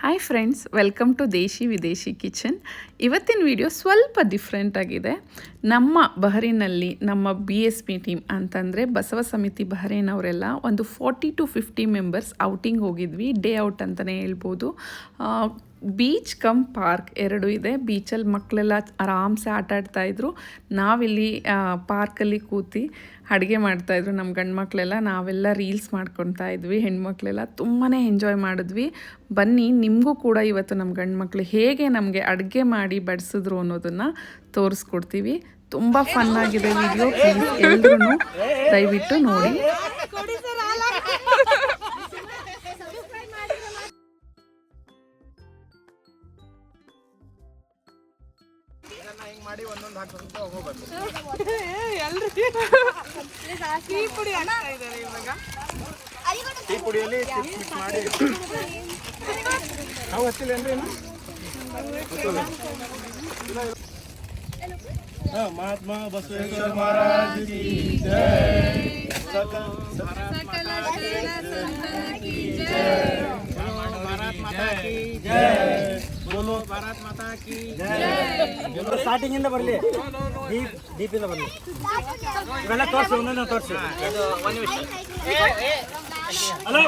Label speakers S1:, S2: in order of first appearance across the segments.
S1: Hi friends welcome to ದೇಶಿ ವಿದೇಶಿ kitchen ಇವತ್ತಿನ ವಿಡಿಯೋ ಸ್ವಲ್ಪ ಡಿಫ್ರೆಂಟ್ ಆಗಿದೆ ನಮ್ಮ ಬಹರಿನಲ್ಲಿ ನಮ್ಮ ಬಿ ಎಸ್ ಪಿ ಟೀಮ್ ಅಂತಂದರೆ ಬಸವ ಸಮಿತಿ ಬಹರೇನ್ ಅವರೆಲ್ಲ ಒಂದು forty to fifty members outing ಹೋಗಿದ್ವಿ ಡೇ ಔಟ್ ಅಂತಲೇ ಹೇಳ್ಬೋದು ಬೀಚ್ ಕಮ್ ಪಾರ್ಕ್ ಎರಡು ಇದೆ ಬೀಚಲ್ಲಿ ಮಕ್ಕಳೆಲ್ಲ ಆರಾಮ್ಸೆ ಆಟ ಆಡ್ತಾಯಿದ್ರು ನಾವಿಲ್ಲಿ ಪಾರ್ಕಲ್ಲಿ ಕೂತಿ ಅಡುಗೆ ಮಾಡ್ತಾಯಿದ್ರು ನಮ್ಮ ಗಂಡು ಮಕ್ಕಳೆಲ್ಲ ನಾವೆಲ್ಲ ರೀಲ್ಸ್ ಮಾಡ್ಕೊತಾ ಇದ್ವಿ, ಹೆಣ್ಮಕ್ಳೆಲ್ಲ ತುಂಬಾ ಎಂಜಾಯ್ ಮಾಡಿದ್ವಿ. ಬನ್ನಿ, ನಿಮಗೂ ಕೂಡ ಇವತ್ತು ನಮ್ಮ ಗಂಡು ಮಕ್ಕಳು ಹೇಗೆ ನಮಗೆ ಅಡುಗೆ ಮಾಡಿ ಬಡಿಸಿದ್ರು ಅನ್ನೋದನ್ನು ತೋರಿಸ್ಕೊಡ್ತೀವಿ. ತುಂಬ ಫನ್ನಾಗಿದೆ ವಿಡಿಯೋ ಪ್ಲೀಸ್ ಎಲ್ರೂ ದಯವಿಟ್ಟು ನೋಡಿ.
S2: ಒಂದೊಂದು ಹಾಕ್ಕೊಂತ ಹೋಗ್ಬೇಕು ಟೀ ಪುಡಿಯಲ್ಲಿ ಮಾಡಿ ನಾವು ಹಚ್ಚಿಲ್ಲ ಏನ್ರಿ ಇನ್ನು? ಹಾ, ಮಹಾತ್ಮ ಬಸವೇಶ್ವರ ಮಹಾರಾಜ್ ಕಿ ಜೈ ಸಕಲ ಕಿ ಜೈ ಭಾರತ್ ಮಾತಾ ಕಿ ಜೈ. ಬೋಲೋ ಭಾರತ್ ಮಾತಾ ಕಿ ಜೈ
S3: ಸ್ಟಾರ್ಟಿಂಗ್ ಇಂದ ಬರಲಿ. ಡೀಪ್ ಡೀಪ್ ಇಂದ ಬರಲಿ. ಇವೆಲ್ಲ ತೋರಿಸಿ ಒಂದೊಂದು ತೋರಿಸಿ. ಹಲೋ?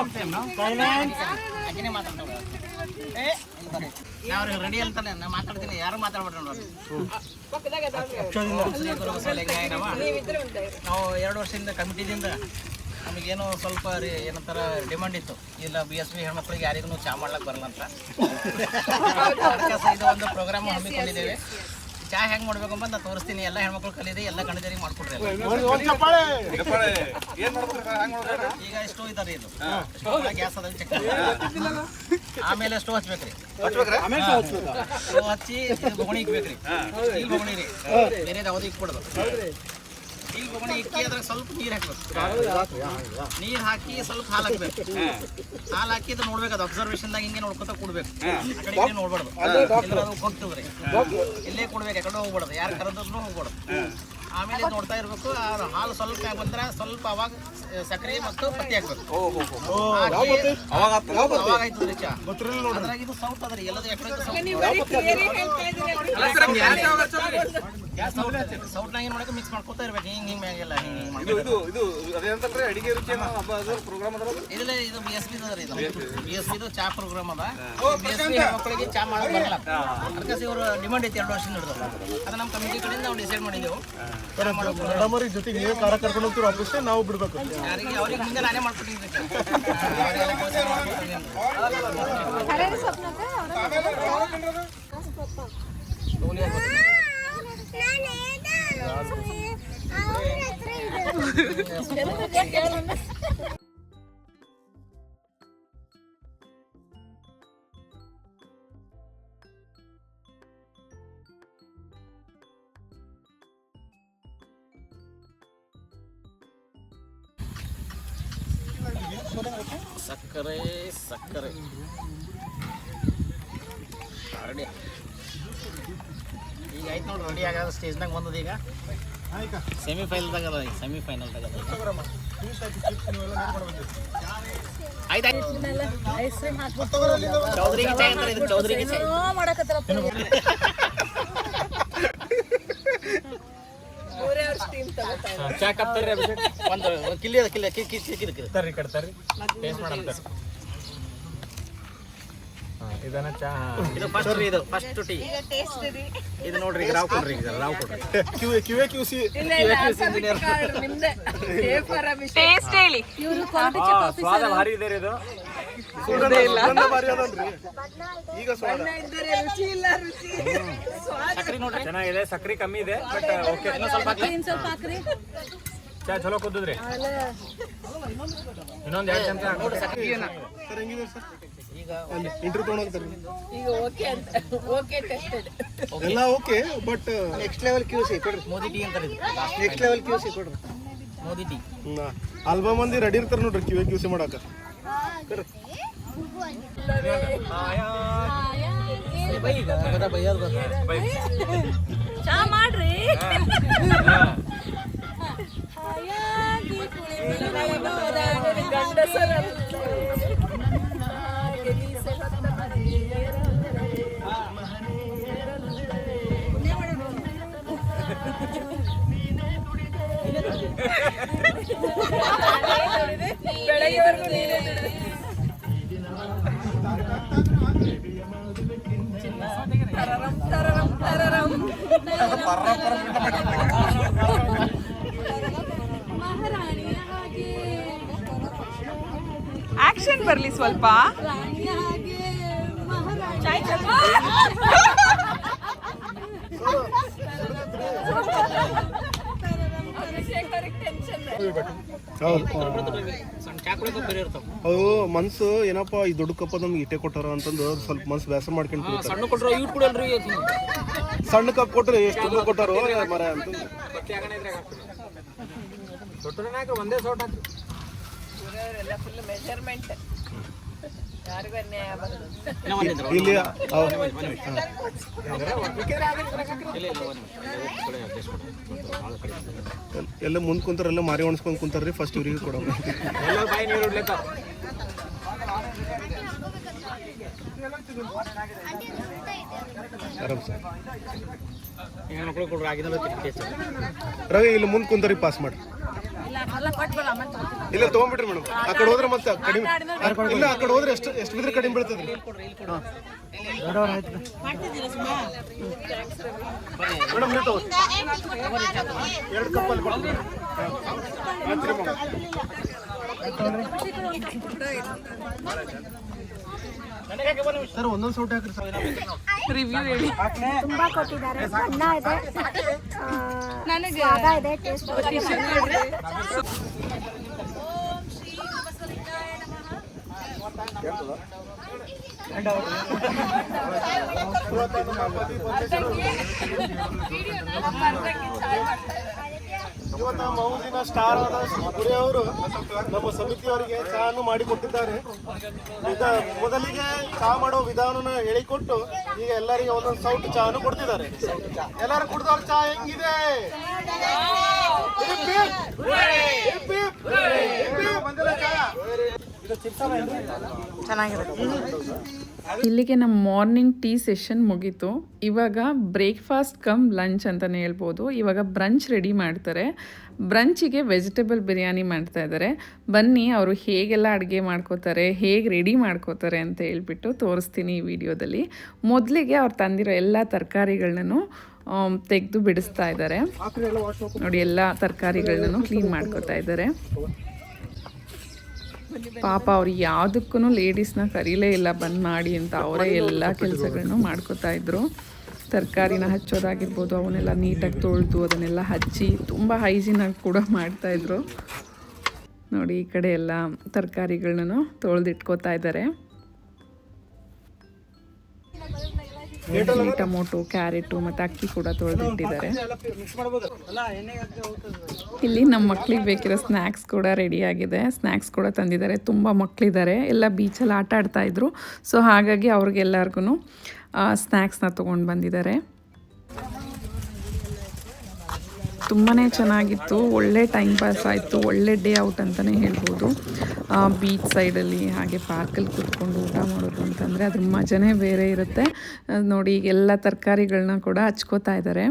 S4: ನಾವು ರೆಡಿ ಅಂತಾನೆ ನಾ ಮಾತಾಡ್ತೀನಿ. ಯಾರು ಮಾತಾಡ್ಬಿಟ್ರೆ ನೋಡಿ. ನಾವು ಎರಡು ವರ್ಷದಿಂದ ಕಮಿಟಿದಿಂದ ನಮಗೇನೋ ಸ್ವಲ್ಪ ರೀ ಏನಂತಾರ ಡಿಮಾಂಡ್ ಇತ್ತು. ಇಲ್ಲ ಬಿ ಎಸ್ ಬಿ ಹೆಣ್ಮಕ್ಳಿಗೆ ಯಾರಿಗೂ ಚಾ ಮಾಡ್ಲಕ್ಕೆ ಬರಲ್ಲ ಅಂತ. ಅದಕ್ಕೆ ಇದು ಒಂದು ಪ್ರೋಗ್ರಾಮ್ ಹಮ್ಮಿಕೊಂಡಿದ್ದೇವೆ. ಚಾ ಹೆಂಗೆ ಮಾಡ್ಬೇಕು ಅಂತ ನಾನು ತೋರಿಸ್ತೀನಿ. ಎಲ್ಲ ಹೆಣ್ಮಕ್ಳು ಕಲಿದೆ ಎಲ್ಲ ಗಣಿತರಿಗೆ ಮಾಡ್ಕೊಡ್ರಿ. ಈಗ ಸ್ಟೋವ್ ಇದಾರೆ ಇದು. ಗ್ಯಾಸ್ ಅದ ಚೆಕ್ ಆಮೇಲೆ ಸ್ಟೋವ್ ಹಚ್ಬೇಕ್ರಿ. ಸ್ಟೋವ್ ಹಚ್ಚಿ ಬೋಣಿ ಬೊಗಣಿ ಇಕ್ಬೇಕ್ರಿ ಇಲ್ಲಿ ಬೊಗಣಿ ರೀ. ಬೇರೆ ಯಾವ್ದು ಇಕ್ಬಿಡೋದು. ಸ್ಟೀಲ್ ಒಣ ಇಕ್ಕಿ ಅದ್ರಾಗ ಸ್ವಲ್ಪ ನೀರು ಹಾಕ್ಬೇಕು. ನೀರು ಹಾಕಿ ಸ್ವಲ್ಪ ಹಾಲು ಹಾಕ್ಬೇಕು. ಹಾಲು ಹಾಕಿ ಇದು ನೋಡ್ಬೇಕು ಅದು ಅಬ್ಸರ್ವೇಷನ್ದಾಗ ಹಿಂಗೆ ನೋಡ್ಕೊತ ಕೊಡ್ಬೇಕು. ಆ ಕಡೆ ನೋಡ್ಬಾರ್ದು. ಇಲ್ಲ ಅದು ಕೊಡ್ತೀವ್ರಿ ಇಲ್ಲೇ ಕೊಡ್ಬೇಕು ಯಾಕಡೆ ಹೋಗ್ಬಾರ್ದು. ಯಾರು ಕರೆದ್ರು ಹೋಗ್ಬಾರ್ದು. ಆಮೇಲೆ ಇದ್ ನೋಡ್ತಾ ಇರ್ಬೇಕು ಆ ಹಾಲು ಸ್ವಲ್ಪ ಬಂದ್ರೆ ಸ್ವಲ್ಪ ಅವಾಗ ಸಕ್ಕರೆ ಮತ್ತು ಪತ್ತಿ ಹಾಕ್ಬೇಕು. ಅದ್ರಾಗ ಇದು ಸೌಟ್ ಅದ್ರಿ. ಎಲ್ಲದು ಎಕಡೆ ಮಿಕ್ಸ್ ಮಾಡ್ಕೊತಾ ಇರ್ಬೇಕು. ಹಿಂಗ್ ಹಿಂಗ್ ಮ್ಯಾಗೆಲ್ಲ ಹಿಂಗ್ ಹಿಂಗ್ ಮಾಡ್ಕೊತ
S2: ಇದು ಇದು ಅದೇನಂತಂದ್ರೆ ಅಡಿಗೆ ರುಚಿ ಅನ್ನೋ ಹಬ್ಬ ಅದು ಪ್ರೋಗ್ರಾಮ್ ಅದಲ್ಲ
S4: ಇದಿಲ್ಲ ಇದು. ಬಿ ಎಸ್ ರೀ ಇದು ಬಿ ಎಸ್ ಚಾ ಪ್ರೋಗ್ರಾಮ್ ಅದ. ಬಿ ಎಸ್ ಬಿ ಮಕ್ಕಳಿಗೆ ಚಾ ಮಾಡೋದು ಬರಲ್ಲ. ಅದಕ್ಕೆ ಇವರು ಡಿಮಾಂಡ್ ಐತಿ ಎರಡು ವರ್ಷದಿಂದ ಹಿಡಿದು. ಅದು ನಮ್ಮ ಕಮಿಟಿ ಕಡೆಯಿಂದ ನಾವು ಡಿಸೈಡ್ ಮಾಡಿದೆವು.
S2: ಮೇಡಮರಿ ಜೊತೆಗೆ ನೀವು ಕಾರ ಕರ್ಕೊಂಡು ಹೋಗ್ತೀವಿ ಆಫೀಸ್ಗೆ ನಾವು ಬಿಡ್ಬೇಕು.
S4: ಯಾರಿಗೆ ಅವ್ರಿಗೆ ಮುಂದೆ ನಾನೇ ಮಾಡ್ಕೊಟ್ಟಿದ್ದೀನಿ. ಟೋಲಿ ಆಗ್ಬೇಕು. ಸಕ್ಕರೆ ಸಕ್ಕರೆ ರೆಡಿ ಈಗ ಆಯ್ತು ನೋಡಿ ರೆಡಿ ಆಗ ಸ್ಟೇಜ್ನಾಗ ಬಂದದ ಈಗ. ಸೆಮಿಫೈನಲ್ದಾಗ ಅದ ಈಗ ಸೆಮಿಫೈನಲ್ದಾಗ ಅದ ಆಯ್ತು ಚೌಧರಿಗೆ ಚಾಯ್ ಅಂತಾರೆ ಇದು ಚೌಧರಿಗೆ ಚಾಯ್.
S3: ಚಾ ಕಪ್ ತರ್ರಿ ಅಭಿಷೇಕ್.
S4: ಒಂದು ಕಿಲ್ಲಿ ಅದ ಕಿಲ್ಲಿ ಕಿ ಕಿ ಕಿ ಕಿ
S3: ತರ್ರಿ ಟೇಸ್ಟ್ ಇದನ್ನ ಚಹಾ
S4: ಇದು ಫಸ್ಟ್ ರೀ ಇದು ಫಸ್ಟ್ ಟೀ. ಇದು ನೋಡ್ರಿ ಈಗ ರಾವ್ ಕೊಡ್ರಿ ಈಗ ರಾವ್ ಕೊಡ್ರಿ
S2: ಕಿವೆ ಕಿವೆ ಕ್ಯೂಸಿ
S3: ಸ್ವಾದ ಭಾರಿ ಇದೆ ರೀ ಇದು.
S2: ಸುಗಂಧ ಭಾರಿ ಅದನ್ರಿ ಈಗ ಸ್ವಾದ.
S4: ಸಕ್ರಿ ನೋಡ್ರಿ.
S3: ಚೆನ್ನಾಗಿದೆ ಸಕ್ರಿ ಕಮ್ಮಿ ಇದೆ ಬಟ್ ಓಕೆ
S4: ಇನ್ನು ಸ್ವಲ್ಪ ಹಾಕ್ಲಿ.
S3: ಚಾ ಚಲೋ ಕುದ್ದದ್ರಿ? ಇನ್ನೊಂದು ಎರಡು ಚಮಚ ಹಾಕ್ಬಿಡ್ರಿ.
S2: ಸರ್ ಹೆಂಗಿದೆ ಸರ್?
S4: ಈಗ
S2: ಓಕೆ ಅಂತ ಓಕೆ ಟೆಸ್ಟೆಡ್ ಎಲ್ಲ okay but next level Q C ಕೊಡ್ರಿ.
S4: ಮೋದಿ ಟೀ ಅಂತಾರೆ
S2: ನೆಕ್ಸ್ಟ್ ಲೆವೆಲ್ ಕ್ಯೂ ಸಿ ಕೊಡ್ರಿ.
S4: ಮೋದಿ ಟೀ.
S2: ಆಲ್ಬಮ್ ಮಂದಿ ರೆಡಿ ಇರ್ತಾರೆ ನೋಡ್ರಿ ಕ್ಯೂ ಕ್ಯೂಸಿ ಮಾಡಾಕ.
S5: ಚಾ ಮಾಡ್ರಿ.
S1: ಆಕ್ಷನ್ ಬರಲಿ ಸ್ವಲ್ಪ.
S2: ಅವು ಮನ್ಸು ಏನಪ್ಪ ಈ ದೊಡ್ಡ ಕಪ್ಪ ನಮ್ಗೆ ಇಟ್ಟೆ ಕೊಟ್ಟಾರ ಅಂತಂದು ಸ್ವಲ್ಪ ಮನ್ಸು ವ್ಯಾಸ ಮಾಡ್ಕೊಂಡು
S4: ಸಣ್ಣ ಕೊಟ್ಟರು ಇವ್ರು ಕುಡಿಯಲ್ರಿ
S2: ಸಣ್ಣ ಕಪ್ ಕೊಟ್ರೆ ಎಷ್ಟು ಕೊಟ್ಟರು ಕೊಟ್ಟಾರೋ ಮರ ಅಂತ.
S3: ಒಂದೇ ಸೋಟ್
S5: ಫುಲ್ ಮೆಜರ್ಮೆಂಟ್
S2: ಇಲ್ಲಿ ಎಲ್ಲ ಮುಂದ್ ಕುಂತಾರ ಎಲ್ಲ ಮಾರಿ ಒಣಸ್ಕೊಂಡ್ ಕುಂತಾರ್ರಿ ಫಸ್ಟ್ ಇವ್ರಿಗೆ
S3: ಬಾಯಿ ನೀರು
S2: ಆರಾಮ್ ಸರ್.
S3: ಈಗ ಮಕ್ಳು ಕೊಡ್ರಿ ಟೇಸ್ಟ್
S2: ರವಿ ಇಲ್ಲಿ ಮುಂದೆ ಕುಂತರಿ ಪಾಸ್ ಮಾಡಿ ಇಲ್ಲ ತಗೊಂಡ್ಬಿಡ್ರಿ ಮೇಡಮ್. ಆ ಕಡೆ ಹೋದ್ರೆ ಮತ್ತೆ ಕಡಿಮೆ ಇಲ್ಲ ಆ ಕಡೆ ಹೋದ್ರೆ ಎಷ್ಟು ಎಷ್ಟು ಬಿದ್ರೆ ಕಡಿಮೆ ಬೀಳ್ತದ್ರಿ. ಮೇಡಮ್ ನೀವು ಎರಡು ಕಪ್ಪಲ್ಲಿ ಆಯ್ತ್ರಿ ಮೇಡಮ್. ಸರ್ ಒಂದೊಂದು ಸೌಟ್ ಹಾಕ್ರಿ ಸರ್.
S1: ರಿವ್ಯೂ ಹೇಳಿ.
S6: ತುಂಬಾ ಕೊಟ್ಟಿದ್ದಾರೆ. ಬಣ್ಣ ಇದೆ. ನನಗೆ ಇದೆ ಟೇಸ್ಟ್
S2: ಇವತ್ತು ಮೌಸಿನ ಸ್ಟಾರ್ ಆದ ಗುರಿ ಅವರು ನಮ್ಮ ಸಮಿತಿಯವರಿಗೆ ಚಹಾನು ಮಾಡಿ ಕೊಟ್ಟಿದ್ದಾರೆ ಮೊದಲಿಗೆ ಚಹಾ ಮಾಡೋ ವಿಧಾನನ ಹೇಳಿಕೊಟ್ಟು ಈಗ ಎಲ್ಲರಿಗೆ ಒಂದೊಂದು ಸೌಟ್ ಚಹಾನು ಕೊಡ್ತಿದ್ದಾರೆ. ಎಲ್ಲರೂ ಕುಡ್ದವ್ರ ಚಹಾ ಹೆಂಗಿದೆ? ಹಿಪ್
S1: ಇಲ್ಲಿಗೆ ನಮ್ಮ ಮಾರ್ನಿಂಗ್ ಟೀ ಸೆಷನ್ ಮುಗೀತು. ಇವಾಗ ಬ್ರೇಕ್ಫಾಸ್ಟ್ ಕಮ್ ಲಂಚ್ ಅಂತಲೇ ಹೇಳ್ಬೋದು. ಇವಾಗ ಬ್ರಂಚ್ ರೆಡಿ ಮಾಡ್ತಾರೆ. ಬ್ರಂಚಿಗೆ ವೆಜಿಟೇಬಲ್ ಬಿರಿಯಾನಿ ಮಾಡ್ತಾ ಇದ್ದಾರೆ. ಬನ್ನಿ, ಅವರು ಹೇಗೆಲ್ಲ ಅಡುಗೆ ಮಾಡ್ಕೋತಾರೆ, ಹೇಗೆ ರೆಡಿ ಮಾಡ್ಕೋತಾರೆ ಅಂತ ಹೇಳ್ಬಿಟ್ಟು ತೋರಿಸ್ತೀನಿ ಈ ವಿಡಿಯೋದಲ್ಲಿ. ಮೊದಲಿಗೆ ಅವ್ರು ತಂದಿರೋ ಎಲ್ಲ ತರಕಾರಿಗಳನ್ನು ತೆಗೆದು ಬಿಡಿಸ್ತಾ ಇದ್ದಾರೆ. ನೋಡಿ, ಎಲ್ಲ ತರಕಾರಿಗಳನ್ನು ಕ್ಲೀನ್ ಮಾಡ್ಕೋತಾ ಇದ್ದಾರೆ. ಪಾಪ ಅವ್ರು ಯಾವುದಕ್ಕೂ ಲೇಡೀಸ್ನ ಕರೀಲೇ ಇಲ್ಲ ಬಂದ್ ಮಾಡಿ ಅಂತ ಅವರೇ ಎಲ್ಲ ಕೆಲಸಗಳನ್ನು ಮಾಡ್ಕೋತಾ ಇದ್ರು. ತರಕಾರಿನ ಹಚ್ಚೋದಾಗಿರ್ಬೋದು ಅವನ್ನೆಲ್ಲ ನೀಟಾಗಿ ತೊಳೆದು ಅದನ್ನೆಲ್ಲ ಹಚ್ಚಿ ತುಂಬ ಹೈಜೀನಾಗಿ ಕೂಡ ಮಾಡ್ತಾಯಿದ್ರು ನೋಡಿ ಈ ಕಡೆ ಎಲ್ಲ ತರಕಾರಿಗಳನ್ನೂ ತೊಳೆದಿಟ್ಕೋತಾ ಇದ್ದಾರೆ ಟೊಮೊಟೊ, ಕ್ಯಾರೆಟು ಮತ್ತು ಅಕ್ಕಿ ಕೂಡ ತೊಳೆದಿಟ್ಟಿದ್ದಾರೆ. ಇಲ್ಲಿ ನಮ್ಮ ಮಕ್ಕಳಿಗೆ ಬೇಕಿರೋ ಸ್ನ್ಯಾಕ್ಸ್ ಕೂಡ ರೆಡಿ ಆಗಿದೆ. ಸ್ನ್ಯಾಕ್ಸ್ ಕೂಡ ತಂದಿದ್ದಾರೆ. ತುಂಬ ಮಕ್ಕಳಿದ್ದಾರೆ ಎಲ್ಲ ಬೀಚಲ್ಲಿ ಆಟ ಆಡ್ತಾ ಇದ್ರು. ಸೊ ಹಾಗಾಗಿ ಅವ್ರಿಗೆಲ್ಲರಿಗೂ ಸ್ನ್ಯಾಕ್ಸ್ನ ತೊಗೊಂಡು ಬಂದಿದ್ದಾರೆ. ತುಂಬಾ ಚೆನ್ನಾಗಿತ್ತು. ಒಳ್ಳೆ ಟೈಮ್ ಪಾಸ್ ಆಯಿತು. ಒಳ್ಳೆ ಡೇ ಔಟ್ ಅಂತಲೇ ಹೇಳ್ಬೋದು. ಬೀಚ್ ಸೈಡಲ್ಲಿ ಹಾಗೆ ಪಾರ್ಕಲ್ಲಿ ಕೂತ್ಕೊಂಡು ಊಟ ಮಾಡೋದು ಅಂತಂದರೆ ಅದ್ರ ಮಜನೇ ಬೇರೆ ಇರುತ್ತೆ. ನೋಡಿ ಈಗ ಎಲ್ಲ ತರಕಾರಿಗಳನ್ನ ಕೂಡ ಹಚ್ಕೋತಾ ಇದ್ದಾರೆ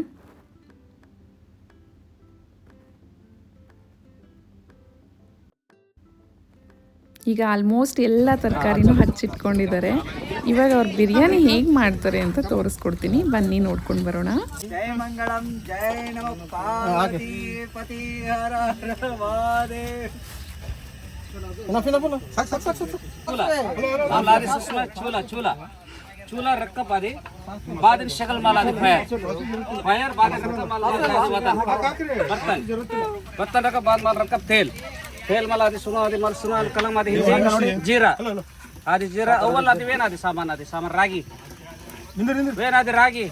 S1: ಈಗ ಆಲ್ಮೋಸ್ಟ್ ಎಲ್ಲ ತರಕಾರಿನೂ ಹಚ್ಚಿಟ್ಕೊಂಡಿದ್ದಾರೆ. ಇವಾಗ ಅವ್ರು ಬಿರಿಯಾನಿ ಹೇಗೆ ಮಾಡ್ತಾರೆ ಅಂತ ತೋರಿಸ್ಕೊಡ್ತೀನಿ ಬನ್ನಿ ನೋಡ್ಕೊಂಡು ಬರೋಣ
S3: ಜಯ ಮಂಗಳಂ ಜಯ ನಮ ಪಾರ್ವತಿ ಪತಿ ಹರ ಹರ ಮಹಾದೇವ್
S7: लादी सुषमा चूला चूला चूला रक्कप आदि बाद शकल माल आदि फायर फायर बाद रक्कप माल बर्तन बर्तन बर्तन रक्कप बाद माल रक्कप तेल तेल माल आदि सुनो आदि माल सुनो कलम आदि जीरा ಅದು ಜೀರಾ ಅವಲ್ಲ ಅದು ಏನಾದ್ರು ಸಾಮಾನು ಅದು ಸಾಮಾನು
S3: ರಾಗಿ. ಏನಾದ್ರು
S7: ರಾಗಿ?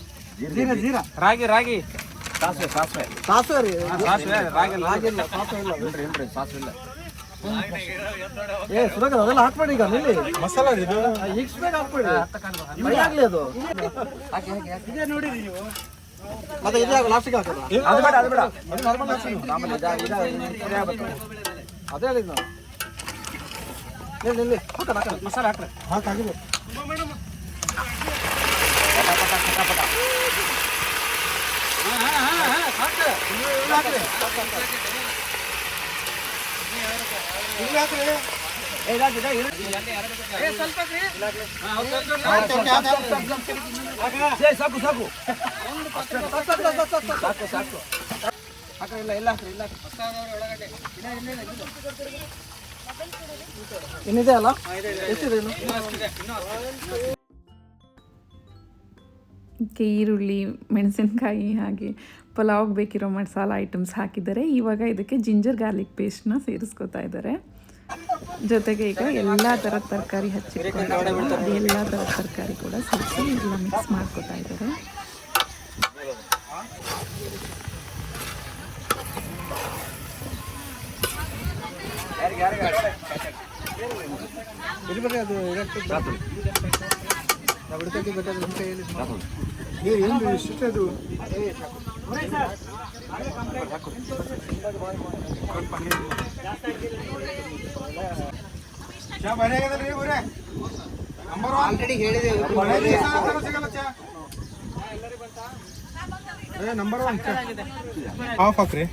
S7: ರಾಗಿ
S3: ರೀ.
S7: ರಾಗಿ
S3: ಇಲ್ಲ. ಇಲ್ಲ ಅದೇ. ಹೇಳಿದ್
S7: ಮಸಾಲೆ ಹಾಕ್ರಿ
S3: ಹಾಕಾಗಿದೆ. ಏ, ಸಾಕು ಸಾಕು. ಸಾಕು ಸಾಕು. ಇಲ್ಲ ಇಲ್ಲ ಇಲ್ಲ. ಹಾಕ್ರಿ. ಇನ್ನಿದೆ ಅಲ್ಲ? ಎಷ್ಟಿದೆ ಇನ್ನು?
S1: ಈರುಳ್ಳಿ ಮೆಣಸಿನಕಾಯಿ ಹಾಗೆ ಪಲಾವ್ಗೆ ಬೇಕಿರೋ ಮಸಾಲ ಐಟಮ್ಸ್ ಹಾಕಿದ್ದಾರೆ. ಇವಾಗ ಇದಕ್ಕೆ ಜಿಂಜರ್ ಗಾರ್ಲಿಕ್ ಪೇಸ್ಟ್ನ ಸೇರಿಸ್ಕೊತಾ ಇದ್ದಾರೆ. ಜೊತೆಗೆ ಈಗ ಎಲ್ಲ ಥರದ ತರಕಾರಿ ಹಚ್ಚಿಟ್ಕೊಂಡು ಎಲ್ಲ ಥರದ ತರಕಾರಿ ಕೂಡ ಸೇರಿಸಿ ಎಲ್ಲ ಮಿಕ್ಸ್ ಮಾಡ್ಕೊತಾ ಇದ್ದಾರೆ.
S3: ಇರ್ಬೇಕು ಅದು ಇರಕ್ಕೆ ನಾವು ಹಿಡ್ಕೊಳ್ತೀವಿ ಬೇಕಾದ್ರೆ ನಿಮ್ಮ ಕೈಯಲ್ಲಿ ಏ ಏನು ಇಷ್ಟ ಅದು ಆಲ್ರೆಡಿ ಹೇಳಿದೆ ನಂಬರ್ ಒನ್
S2: ಹಾಫ್ ಹಾಕ್ರಿ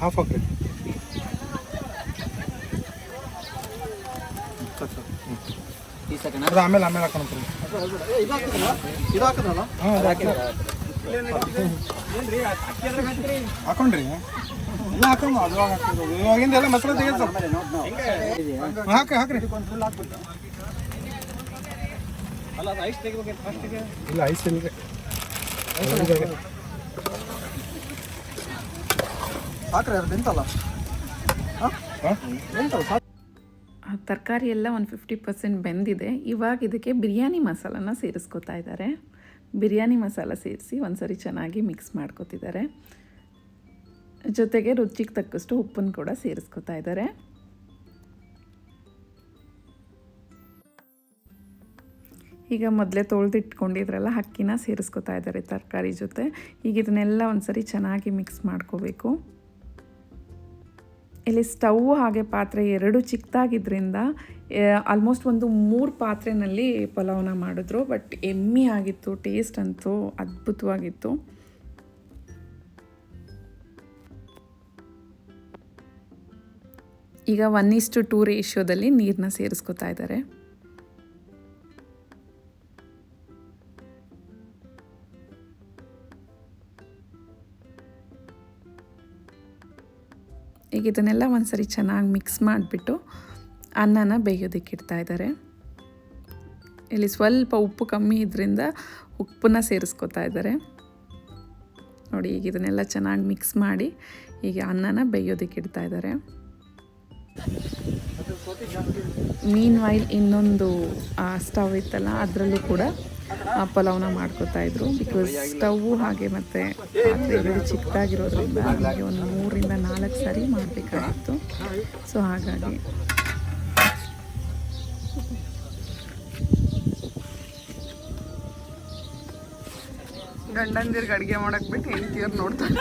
S2: ಹಾಫ್ ಹಾಕ್ರಿ ಅದು ಆಮೇಲೆ ಆಮೇಲೆ ಹಾಕೊಂಡ್ರಿ. ಎಲ್ಲ ಹಾಕೊಂಡು ಅದು ಹಾಕೋದು ಇವಾಗಿಂದ ಎಲ್ಲ ಮಸಾಲೆ ತೆಗೆದು ಹಾಕ್ರಿ. ಹಾಕ್ರಿ ಇಲ್ಲ ಐಸ್
S3: ಹಾಕ್ರಿ ಅದು ನಿಂತಲ್ಲ ಹಾಂ? ನಿಂತಲ್ಲ
S1: ತರಕಾರಿ ಎಲ್ಲ ಒಂದು ಫಿಫ್ಟಿ ಪರ್ಸೆಂಟ್ ಬೆಂದಿದೆ. ಇವಾಗ ಇದಕ್ಕೆ ಬಿರಿಯಾನಿ ಮಸಾಲನ ಸೇರಿಸ್ಕೊತಾ ಇದ್ದಾರೆ. ಬಿರಿಯಾನಿ ಮಸಾಲ ಸೇರಿಸಿ ಒಂದ್ಸರಿ ಚೆನ್ನಾಗಿ ಮಿಕ್ಸ್ ಮಾಡ್ಕೋತಿದ್ದಾರೆ. ಜೊತೆಗೆ ರುಚಿಗೆ ತಕ್ಕಷ್ಟು ಉಪ್ಪನ್ನು ಕೂಡ ಸೇರಿಸ್ಕೊತಾ ಇದ್ದಾರೆ. ಈಗ ಮೊದಲೇ ತೊಳೆದಿಟ್ಕೊಂಡಿದ್ರಲ್ಲ, ಅಕ್ಕಿನ ಸೇರಿಸ್ಕೊತಾ ಇದ್ದಾರೆ ತರಕಾರಿ ಜೊತೆ. ಈಗ ಇದನ್ನೆಲ್ಲ ಒಂದ್ಸರಿ ಚೆನ್ನಾಗಿ ಮಿಕ್ಸ್ ಮಾಡ್ಕೋಬೇಕು. ಇಲ್ಲಿ ಸ್ಟವ್ ಹಾಗೆ ಪಾತ್ರೆ ಎರಡು ಚಿಕ್ಕದಾಗಿದ್ದರಿಂದ ಆಲ್ಮೋಸ್ಟ್ ಒಂದು ಮೂರು ಪಾತ್ರೆನಲ್ಲಿ ಪಲಾವ್ನ ಮಾಡಿದ್ರು. ಬಟ್ ಎಮ್ಮಿ ಆಗಿತ್ತು ಟೇಸ್ಟ್ ಅಂತೂ ಅದ್ಭುತವಾಗಿತ್ತು. ಈಗ ಒನ್ ಇಸ್ಟು ಟೂ ರೇಷಿಯೋದಲ್ಲಿ ನೀರನ್ನ ಸೇರಿಸ್ಕೊತಾ ಇದ್ದಾರೆ. ಈಗ ಇದನ್ನೆಲ್ಲ ಒಂದ್ಸರಿ ಚೆನ್ನಾಗಿ ಮಿಕ್ಸ್ ಮಾಡಿಬಿಟ್ಟು ಅನ್ನನ ಬೇಯೋದಕ್ಕೆ ಇಡ್ತಾ ಇದ್ದಾರೆ. ಇಲ್ಲಿ ಸ್ವಲ್ಪ ಉಪ್ಪು ಕಮ್ಮಿ ಇದರಿಂದ ಉಪ್ಪನ್ನ ಸೇರಿಸ್ಕೊತಾ ಇದ್ದಾರೆ. ನೋಡಿ, ಈಗ ಇದನ್ನೆಲ್ಲ ಚೆನ್ನಾಗಿ ಮಿಕ್ಸ್ ಮಾಡಿ ಈಗ ಅನ್ನನ ಬೇಯೋದಕ್ಕೆ ಇಡ್ತಾ ಇದ್ದಾರೆ. ಮೀನ್ ವೈಲ್ ಇನ್ನೊಂದು ಸ್ಟವ್ ಇತ್ತಲ್ಲ, ಅದರಲ್ಲೂ ಕೂಡ ಪಲಾವ್ನ ಮಾಡ್ಕೋತಾ ಇದ್ರು. ಬಿಕಾಸ್ ಸ್ಟವ್ ಹಾಗೆ ಮತ್ತೆ ಚಿಕ್ಕದಾಗಿರೋದ್ರಿಂದ ಒಂದು ಮೂರಿಂದ ನಾಲ್ಕು ಸಾರಿ ಮಾಡಬೇಕಾಗಿತ್ತು. ಸೊ ಹಾಗಾಗಿ. ಗಂಡಂದಿರ್ಗೆ ಅಡುಗೆ ಮಾಡಕ್ ಬಿಟ್ಟು ಹೆಂಡತಿಯವ್ರು ನೋಡ್ತಾರೆ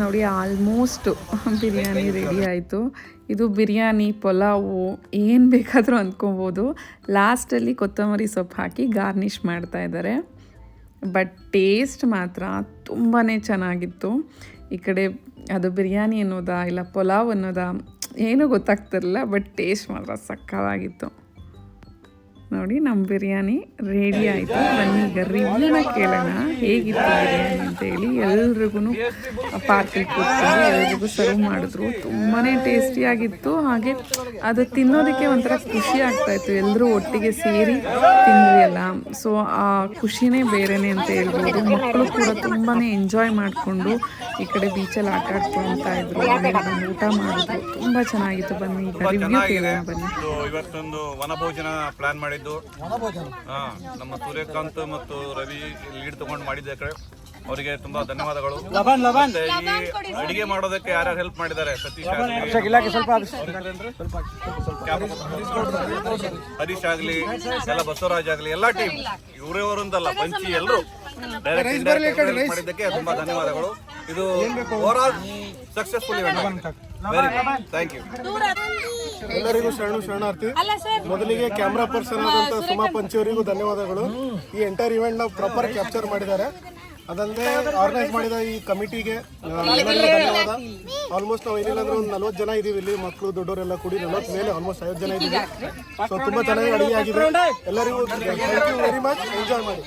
S1: ನೋಡಿ ಆಲ್ಮೋಸ್ಟ್ ಬಿರಿಯಾನಿ ರೆಡಿ ಆಯಿತು. ಇದು ಬಿರಿಯಾನಿ ಪಲಾವು ಏನು ಬೇಕಾದರೂ ಅಂದ್ಕೊಬೋದು ಲಾಸ್ಟಲ್ಲಿ ಕೊತ್ತಂಬರಿ ಸೊಪ್ಪು ಹಾಕಿ ಗಾರ್ನಿಷ್ ಮಾಡ್ತಾ ಇದ್ದಾರೆ. ಬಟ್ ಟೇಸ್ಟ್ ಮಾತ್ರ ತುಂಬಾ ಚೆನ್ನಾಗಿತ್ತು. ಈ ಕಡೆ ಅದು ಬಿರಿಯಾನಿ ಅನ್ನೋದಾ ಇಲ್ಲ ಪಲಾವ್ ಅನ್ನೋದಾ ಏನೂ ಗೊತ್ತಾಗ್ತಿರಲಿಲ್ಲ ಬಟ್ ಟೇಸ್ಟ್ ಮಾತ್ರ ಸಕ್ಕತ್ತಾಗಿತ್ತು. ನೋಡಿ ನಮ್ಮ ಬಿರಿಯಾನಿ ರೆಡಿ ಆಯಿತು. ಈಗ ರಿವ್ಯೂನ ಕೇಳೋಣ. ಹೇಗಿತ್ತು ಬಿರಿಯಾನಿ ಅಂತೇಳಿ ಎಲ್ರಿಗೂ ಪಾತ್ರೆ ಕೊಡ್ತಾರೆ ಎಲ್ರಿಗೂ ಸರ್ವ್ ಮಾಡಿದ್ರು. ತುಂಬಾ ಟೇಸ್ಟಿಯಾಗಿತ್ತು ಹಾಗೆ ಅದು ತಿನ್ನೋದಕ್ಕೆ ಒಂಥರ ಖುಷಿ ಆಗ್ತಾಯಿತ್ತು ಎಲ್ಲರೂ ಒಟ್ಟಿಗೆ ಸೇರಿ ತಿಂದ್ವಿ ಅಲ್ಲ. ಸೊ ಆ ಖುಷಿನೇ ಬೇರೆನೇ ಅಂತ ಹೇಳ್ಬೋದು. ಮಕ್ಕಳು ಕೂಡ ತುಂಬಾ ಎಂಜಾಯ್ ಮಾಡಿಕೊಂಡು ಈ ಕಡೆ ಬೀಚಲ್ಲಿ ಆಟ ಆಡ್ಕೊಳ್ತಾ ಇದ್ರು. ಊಟ ಮಾಡಿದ್ರು. ತುಂಬ ಚೆನ್ನಾಗಿತ್ತು. ಬನ್ನಿ ರಿವ್ಯೂ ಕೇಳೋಣ ಬನ್ನಿ.
S8: ಇವತ್ತೊಂದು ವನಭೋಜನ ಪ್ಲಾನ್ ಮಾಡಿದ್ದು. ಹಾ ನಮ್ಮ ಸೂರ್ಯಕಾಂತ್ ಮತ್ತು ರವಿ ಲೀಡ್ ತಗೊಂಡು ಮಾಡಿದ್ದೆ ಕಡೆ. ಅವರಿಗೆ ತುಂಬಾ ಧನ್ಯವಾದಗಳು. ಮತ್ತೆ ಈ ಅಡಿಗೆ ಮಾಡೋದಕ್ಕೆ ಯಾರ್ಯಾರು ಹೆಲ್ಪ್ ಮಾಡಿದ್ದಾರೆ? ಸತೀಶ್ ಆಗ್ಲಿ, ಹರೀಶ್ ಆಗ್ಲಿ ಎಲ್ಲ ಬಸವರಾಜ್ ಆಗ್ಲಿ ಎಲ್ಲಾ ಟೀಮ್ ಇವರೇ ಅವರಂತಲ್ಲ ಪಂಚಿ ಎಲ್ಲರೂ ಡೈರೆಕ್ಟ್ ಮಾಡಿದ್ದಕ್ಕೆ ತುಂಬಾ ಧನ್ಯವಾದಗಳು. ಇದು successful event very thank you
S2: ಎಲ್ಲರಿಗೂ ಶರಣು ಶರಣಾರ್ಥಿ. ಮೊದಲಿಗೆ ಕ್ಯಾಮ್ರಾ ಪರ್ಸನ್ ಆದಂತ ಸುಮಾ ಪಂಚಿ ಅವರಿಗೂ ಧನ್ಯವಾದಗಳು. ಈ ಎಂಟೈರ್ ಇವೆಂಟ್ನ ಪ್ರಾಪರ್ ಕ್ಯಾಪ್ಚರ್ ಮಾಡಿದ್ದಾರೆ. ಅದಲ್ಲದೆ ಆರ್ಗನೈಸ್ ಮಾಡಿದ ಈ ಕಮಿಟಿಗೆ ಧನ್ಯವಾದ ಆಲ್ಮೋಸ್ಟ್ ನಾವು ಏನಿಲ್ಲ ಅಂದ್ರೆ ಒಂದು ನಲ್ವತ್ತು ಜನ ಇದೀವಿ ಇಲ್ಲಿ. ಮಕ್ಕಳು ದೊಡ್ಡವರೆಲ್ಲ ಕೂಡಿ ನಲ್ವತ್ತು ಮೇಲೆ ಆಲ್ಮೋಸ್ಟ್ ಐವತ್ತು ಜನ ಇದೀವಿ ಸೊ ತುಂಬಾ ಚೆನ್ನಾಗಿ ಅಡಿಗೆ ಆಗಿದೆ. ಎಲ್ಲರಿಗೂ thank you very much enjoy ಮಾಡಿ.